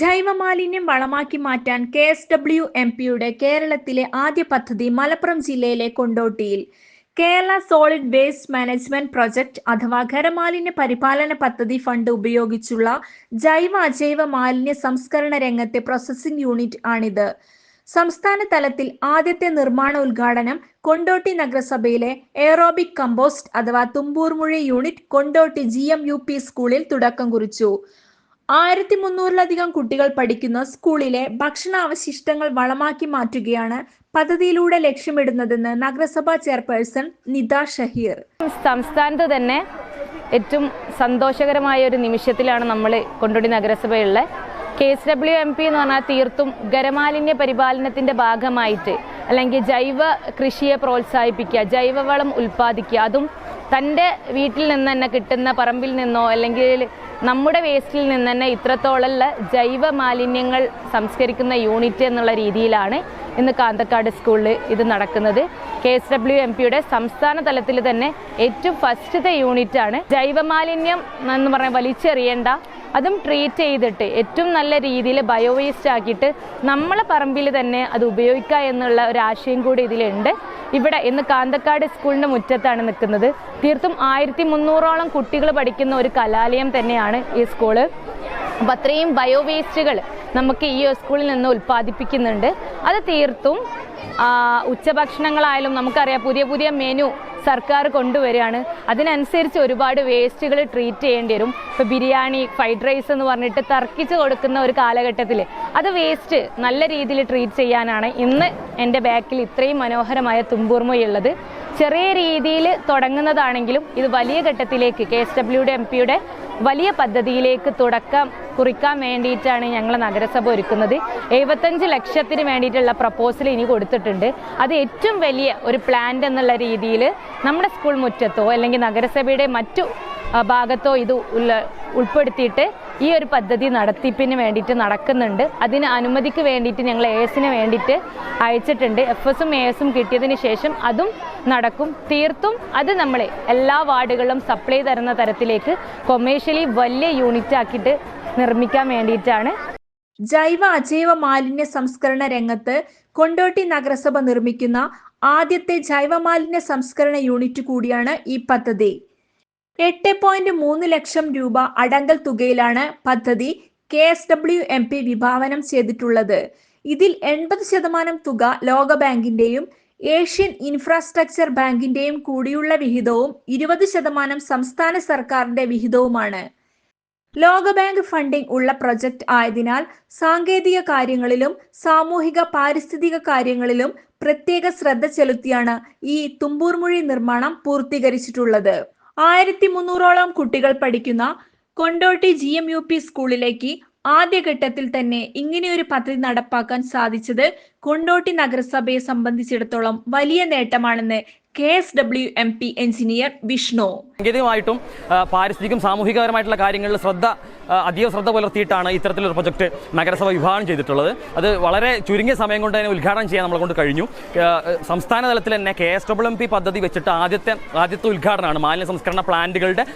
ജൈവമാലിന്യം വളമാക്കി മാറ്റാൻ K S W M പിയുടെ കേരളത്തിലെ ആദ്യ പദ്ധതി മലപ്പുറം ജില്ലയിലെ കൊണ്ടോട്ടിയിൽ. Kerala solid waste management project അഥവാ ഖരമാലിന്യ പരിപാലന പദ്ധതി ഫണ്ട് ഉപയോഗിച്ചുള്ള ജൈവ അജൈവ മാലിന്യ സംസ്കരണ രംഗത്തെ പ്രോസസ്സിംഗ് യൂണിറ്റ് ആണിത്. സംസ്ഥാന തലത്തിൽ ആദ്യത്തെ നിർമ്മാണ ഉദ്ഘാടനം കൊണ്ടോട്ടി നഗരസഭയിലെ എയറോബിക് കമ്പോസ്റ്റ് അഥവാ Thumboormuzhi unit Kondotty G M U P സ്കൂളിൽ തുടക്കം കുറിച്ചു. ആയിരത്തി മുന്നൂറിലധികം കുട്ടികൾ പഠിക്കുന്ന സ്കൂളിലെ ഭക്ഷണാവശിഷ്ടങ്ങൾ വളമാക്കി മാറ്റുകയാണ് പദ്ധതിയിലൂടെ ലക്ഷ്യമിടുന്നതെന്ന് നഗരസഭാ ചെയർപേഴ്സൺ നിത ഷഹീർ. സംസ്ഥാനത്ത് തന്നെ ഏറ്റവും സന്തോഷകരമായ ഒരു നിമിഷത്തിലാണ് നമ്മൾ Kondotty നഗരസഭയുള്ള K S W M P എന്ന് പറഞ്ഞാൽ തീർത്തും ഖരമാലിന്യ പരിപാലനത്തിന്റെ ഭാഗമായിട്ട് അല്ലെങ്കിൽ ജൈവ കൃഷിയെ പ്രോത്സാഹിപ്പിക്കുക ജൈവവളം ഉൽപ്പാദിക്കുക അതും തന്റെ വീട്ടിൽ നിന്ന് തന്നെ കിട്ടുന്ന പറമ്പിൽ നിന്നോ അല്ലെങ്കിൽ നമ്മുടെ വേസ്റ്റിൽ നിന്ന് തന്നെ ഇത്രത്തോളമുള്ള ജൈവ മാലിന്യങ്ങൾ സംസ്കരിക്കുന്ന യൂണിറ്റ് എന്നുള്ള രീതിയിലാണ് ഇന്ന് കാന്തക്കാട് സ്കൂളിൽ ഇത് നടക്കുന്നത്. കെ എസ് ഡബ്ല്യു എം പിയുടെ സംസ്ഥാന തലത്തിൽ തന്നെ ഏറ്റവും ഫസ്റ്റത്തെ യൂണിറ്റ് ആണ് ജൈവമാലിന്യം എന്ന് പറഞ്ഞാൽ വലിച്ചെറിയേണ്ട അതും ട്രീറ്റ് ചെയ്തിട്ട് ഏറ്റവും നല്ല രീതിയിൽ ബയോ വേസ്റ്റ് ആക്കിയിട്ട് നമ്മളെ പറമ്പിൽ തന്നെ അത് ഉപയോഗിക്കുക എന്നുള്ള ഒരു ആശയം കൂടി ഇതിലുണ്ട്. ഇവിടെ ഇന്ന് കാന്തക്കാട് സ്കൂളിന്റെ മുറ്റത്താണ് നിൽക്കുന്നത്. തീർത്തും ആയിരത്തി മുന്നൂറോളം കുട്ടികൾ പഠിക്കുന്ന ഒരു കലാലയം തന്നെയാണ് ഈ സ്കൂൾ. അപ്പം അത്രയും ബയോ വേസ്റ്റുകൾ നമുക്ക് ഈ സ്കൂളിൽ നിന്ന് ഉൽപ്പാദിപ്പിക്കുന്നുണ്ട്. അത് തീർത്തും ഉച്ചഭക്ഷണങ്ങളായാലും നമുക്കറിയാം പുതിയ പുതിയ മെനു സർക്കാർ കൊണ്ടുവരികയാണ്. അതിനനുസരിച്ച് ഒരുപാട് വേസ്റ്റുകൾ ട്രീറ്റ് ചെയ്യേണ്ടി വരും. ഇപ്പോൾ ബിരിയാണി ഫ്രൈഡ് റൈസ് എന്ന് പറഞ്ഞിട്ട് തർക്കിച്ച് കൊടുക്കുന്ന ഒരു കാലഘട്ടത്തിൽ അത് വേസ്റ്റ് നല്ല രീതിയിൽ ട്രീറ്റ് ചെയ്യാനാണ് ഇന്ന് എന്റെ ബാക്കിൽ ഇത്രയും മനോഹരമായ തുമ്പൂർമയുള്ളത്. ചെറിയ രീതിയിൽ തുടങ്ങുന്നതാണെങ്കിലും ഇത് വലിയ ഘട്ടത്തിലേക്ക് കെ എസ് ഡബ്ല്യുയുടെ എം പിയുടെ വലിയ പദ്ധതിയിലേക്ക് തുടക്കം കുറിക്കാൻ വേണ്ടിയിട്ടാണ് ഞങ്ങൾ നഗരസഭ ഒരുക്കുന്നത്. എഴുപത്തഞ്ച് ലക്ഷത്തിന് വേണ്ടിയിട്ടുള്ള പ്രപ്പോസൽ ഇനി കൊടുത്തിട്ടുണ്ട്. അത് ഏറ്റവും വലിയ ഒരു പ്ലാന്റ് എന്നുള്ള രീതിയിൽ നമ്മുടെ സ്കൂൾ മുറ്റത്തോ അല്ലെങ്കിൽ നഗരസഭയുടെ മറ്റു ഭാഗത്തോ ഇത് ഉൾപ്പെടുത്തിയിട്ട് ഈ ഒരു പദ്ധതി നടത്തിപ്പിന് വേണ്ടിയിട്ട് നടക്കുന്നുണ്ട്. അതിന് അനുമതിക്ക് വേണ്ടിയിട്ട് ഞങ്ങൾ എ എസിന് വേണ്ടിയിട്ട് അയച്ചിട്ടുണ്ട്. എഫ് എസും എ എസും കിട്ടിയതിന് ശേഷം അതും നടക്കും. തീർത്തും അത് നമ്മളെ എല്ലാ വാർഡുകളിലും സപ്ലൈ തരുന്ന തരത്തിലേക്ക് കൊമേഴ്ഷ്യലി വലിയ യൂണിറ്റ് ആക്കിയിട്ട് നിർമ്മിക്കാൻ വേണ്ടിയിട്ടാണ്. ജൈവ അജൈവ മാലിന്യ സംസ്കരണ രംഗത്ത് കൊണ്ടോട്ടി നഗരസഭ നിർമ്മിക്കുന്ന ആദ്യത്തെ ജൈവ മാലിന്യ സംസ്കരണ യൂണിറ്റ് കൂടിയാണ് ഈ പദ്ധതി. എട്ട് പോയിന്റ് മൂന്ന് ലക്ഷം രൂപ അടങ്കൽ തുകയിലാണ് പദ്ധതി K S W M P വിഭാവനം ചെയ്തിട്ടുള്ളത്. ഇതിൽ എൺപത് ശതമാനം തുക ലോകബാങ്കിന്റെയും ഏഷ്യൻ ഇൻഫ്രാസ്ട്രക്ചർ ബാങ്കിന്റെയും കൂടിയുള്ള വിഹിതവും ഇരുപത് ശതമാനം സംസ്ഥാന സർക്കാരിന്റെ വിഹിതവുമാണ്. ലോകബാങ്ക് ഫണ്ടിംഗ് ഉള്ള പ്രൊജക്ട് ആയതിനാൽ സാങ്കേതിക കാര്യങ്ങളിലും സാമൂഹിക പാരിസ്ഥിതിക കാര്യങ്ങളിലും പ്രത്യേക ശ്രദ്ധ ചെലുത്തിയാണ് ഈ തുമ്പൂർമുഴി നിർമ്മാണം പൂർത്തീകരിച്ചിട്ടുള്ളത്. ആയിരത്തി മുന്നൂറോളം കുട്ടികൾ പഠിക്കുന്ന Kondotty G M U P സ്കൂളിലേക്ക് ആദ്യഘട്ടത്തിൽ തന്നെ ഇങ്ങനെയൊരു പദ്ധതി നടപ്പാക്കാൻ സാധിച്ചത് കൊണ്ടോട്ടി നഗരസഭയെ സംബന്ധിച്ചിടത്തോളം വലിയ നേട്ടമാണെന്ന് K S W M P engineer Vishnu. സാങ്കേതികമായിട്ടും പാരിസ്ഥിതികം സാമൂഹികപരമായിട്ടുള്ള കാര്യങ്ങളിൽ ശ്രദ്ധ അതീവ ശ്രദ്ധ പുലർത്തിയിട്ടാണ് ഇത്തരത്തിലൊരു പ്രൊജക്ട് നഗരസഭ വിഭാവനം ചെയ്തിട്ടുള്ളത്. അത് വളരെ ചുരുങ്ങിയ സമയം കൊണ്ട് തന്നെ ഉദ്ഘാടനം ചെയ്യാൻ നമ്മളെ കൊണ്ട് കഴിഞ്ഞു സംസ്ഥാന തലത്തിൽ തന്നെ K S W M P പദ്ധതി വെച്ചിട്ട് ആദ്യത്തെ ആദ്യത്തെ ഉദ്ഘാടനമാണ് മാലിന്യ സംസ്കരണ പ്ലാന്റുകളുടെ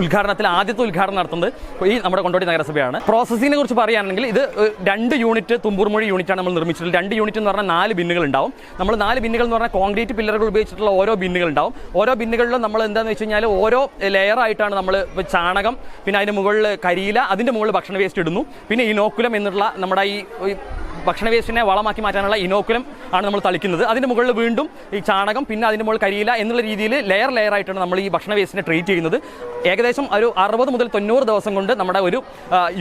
ഉദ്ഘാടനത്തിൽ ആദ്യത്തെ ഉദ്ഘാടനം നടത്തുന്നത് ഈ നമ്മുടെ കൊണ്ടോട്ടി നഗരസഭയാണ്. പ്രോസസ്സിങ്ങിനെ കുറിച്ച് പറയുകയാണെങ്കിൽ ഇത് രണ്ട് യൂണിറ്റ് തുമ്പൂർമൊഴി യൂണിറ്റാണ് നമ്മൾ നിർമ്മിച്ചിട്ടുള്ളത്. രണ്ട് യൂണിറ്റ് എന്ന് പറഞ്ഞാൽ നാല് ബിന്നുകൾ ഉണ്ടാവും. നമ്മൾ നാല് ബിന്നുകൾ എന്ന് പറഞ്ഞാൽ കോൺക്രീറ്റ് പില്ലറുകൾ ഉപയോഗിച്ചിട്ടുള്ള ഓരോ ബിന്നുകൾ ഉണ്ടാവും. ഓരോ ബിന്നുകളിലും നമ്മൾ എന്താണെന്ന് വെച്ച് കഴിഞ്ഞാൽ ഓരോ ലെയർ ആയിട്ടാണ് നമ്മൾ ചാണകം പിന്നെ അതിന്റെ മുകളിൽ കരിയില അതിന്റെ മുകളിൽ ഭക്ഷണ വേസ്റ്റ് ഇടുന്നു. പിന്നെ ഇനോക്കുലം എന്നുള്ള നമ്മുടെ ഈ ഭക്ഷണ വേസ്റ്റിനെ വളമാക്കി മാറ്റാനുള്ള ഇനോക്കുലം ആണ് നമ്മൾ തളിക്കുന്നത്. അതിന്റെ മുകളിൽ വീണ്ടും ഈ ചാണകം പിന്നെ അതിന്റെ മുകളിൽ കരിയില എന്നുള്ള രീതിയിൽ ലെയർ ലെയർ ആയിട്ടാണ് നമ്മൾ ഈ ഭക്ഷണ വേസ്റ്റിനെ ട്രീറ്റ് ചെയ്യുന്നത്. ഏകദേശം ഒരു അറുപത് മുതൽ തൊണ്ണൂറ് ദിവസം കൊണ്ട് നമ്മുടെ ഒരു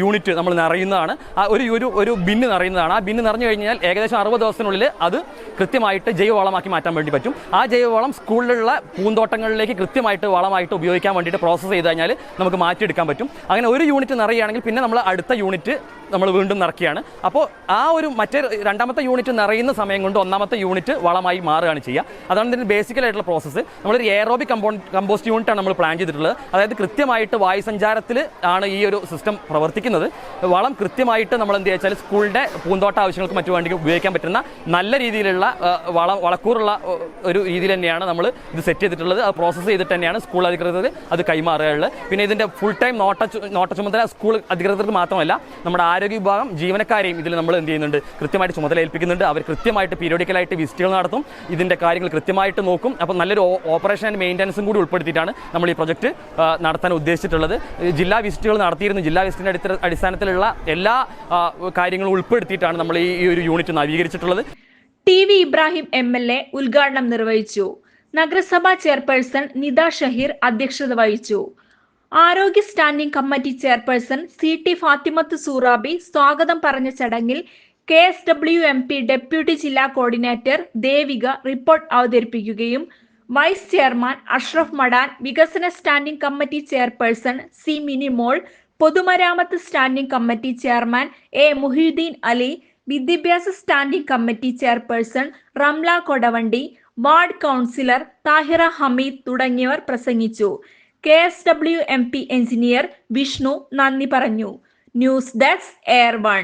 യൂണിറ്റ് നമ്മൾ നിറയുന്നതാണ്. ഒരു ഒരു ഒരു ബിന്ന് നിറയുന്നതാണ്. ആ ബിന്ന് നിറഞ്ഞു കഴിഞ്ഞാൽ ഏകദേശം അറുപത് ദിവസത്തിനുള്ളിൽ അത് കൃത്യമായിട്ട് ജൈവവളമാക്കി മാറ്റാൻ വേണ്ടി പറ്റും. ആ ജൈവവളം സ്കൂളിലുള്ള പൂന്തോട്ടങ്ങളിലേക്ക് കൃത്യമായിട്ട് വളമായിട്ട് ഉപയോഗിക്കാൻ വേണ്ടിയിട്ട് പ്രോസസ്സ് ചെയ്ത് കഴിഞ്ഞാൽ നമുക്ക് മാറ്റിയെടുക്കാൻ പറ്റും. അങ്ങനെ ഒരു യൂണിറ്റ് നിറയുകയാണെങ്കിൽ പിന്നെ നമ്മൾ അടുത്ത യൂണിറ്റ് നമ്മൾ വീണ്ടും നിറക്കുകയാണ് അപ്പോൾ ആ ഒരു മറ്റേ രണ്ടാമത്തെ യൂണിറ്റ് നിറയുന്ന സമയം കൊണ്ട് ഒന്നാമത്തെ യൂണിറ്റ് വളമായി മാറുകയാണ് ചെയ്യുക. അതാണ് ഇതിന്റെ ബേസിക്കൽ ആയിട്ടുള്ള പ്രോസസ്സ് നമ്മളൊരു എയറോബിക് കമ്പോ കമ്പോസ്റ്റ് യൂണിറ്റാണ് നമ്മൾ പ്ലാൻ ചെയ്തിട്ടുള്ളത്. അതായത് കൃത്യമായിട്ട് വായുസഞ്ചാരത്തിൽ ആണ് ഈ ഒരു സിസ്റ്റം പ്രവർത്തിക്കുന്നത്. വളം കൃത്യമായിട്ട് നമ്മൾ എന്ത് വെച്ചാൽ സ്കൂളിന്റെ പൂന്തോട്ട ആവശ്യങ്ങൾക്ക് മറ്റു വേണ്ടി ഉപയോഗിക്കാൻ പറ്റുന്ന നല്ല രീതിയിലുള്ള വളം വളക്കൂറുള്ള ഒരു രീതിയിൽ തന്നെയാണ് നമ്മൾ ഇത് സെറ്റ് ചെയ്തിട്ടുള്ളത്. അത് പ്രോസസ്സ് ചെയ്തിട്ട് തന്നെയാണ് സ്കൂൾ അധികൃതർ അത് കൈമാറുകയുള്ളത്. പിന്നെ ഇതിന്റെ ഫുൾ ടൈം നോട്ട നോട്ട ചുമതല സ്കൂൾ അധികൃതർക്ക് മാത്രമല്ല നമ്മുടെ ആരോഗ്യ വിഭാഗം ജീവനക്കാരെയും ഇതിൽ നമ്മൾ എന്ത് ചെയ്യുന്നുണ്ട് കൃത്യമായിട്ട് ചുമതല ഏൽപ്പിക്കുന്നുണ്ട് അവർ കൃത്യമായിട്ട് പീരിയോഡിക്കലായിട്ട് വിസിറ്റുകൾ നടത്തും. ഇതിന്റെ കാര്യങ്ങൾ കൃത്യമായിട്ട് നോക്കും. അപ്പോൾ നല്ലൊരു ഓപ്പറേഷൻ ആൻഡ് മെയിന്റനൻസും കൂടി ഉൾപ്പെടുത്തിയിട്ടാണ് നമ്മൾ ഈ പ്രൊജക്ട് നടത്താൻ ഉദ്ദേശിച്ചിട്ടുള്ളത്. ജില്ലാ വിസിറ്റുകൾ നടത്തിയിരുന്നു. ജില്ലാ വിസിറ്റിന്റെ അടിസ്ഥാനത്തിലുള്ള എല്ലാ കാര്യങ്ങളും ഉൾപ്പെടുത്തിയിട്ടാണ് നമ്മൾ ഈ ഒരു unit നവീകരിച്ചിട്ടുള്ളത്. T V Ibrahim M L A ഉദ്ഘാടനം നിർവഹിച്ചു. നഗരസഭാ ചെയർപേഴ്സൺ നിത ഷഹീർ അധ്യക്ഷത വഹിച്ചു. ആരോഗ്യ standing committee chairperson C T Fathimath Surabi സ്വാഗതം പറഞ്ഞ ചടങ്ങിൽ K S W M P deputy ജില്ലാ കോർഡിനേറ്റർ ദേവിക റിപ്പോർട്ട് അവതരിപ്പിക്കുകയും വൈസ് ചെയർമാൻ അഷ്റഫ് മടാൻ വികസന standing committee chairperson C Minimol പൊതുമരാമത്ത് standing committee chairman A Muhiyuddin Ali വിദ്യാഭ്യാസ standing committee chairperson Ramla Kodavandi ward councillor Thahira Hameed തുടങ്ങിയവർ പ്രസംഗിച്ചു. K S W M P engineer Vishnu നന്ദി പറഞ്ഞു. News desk air one.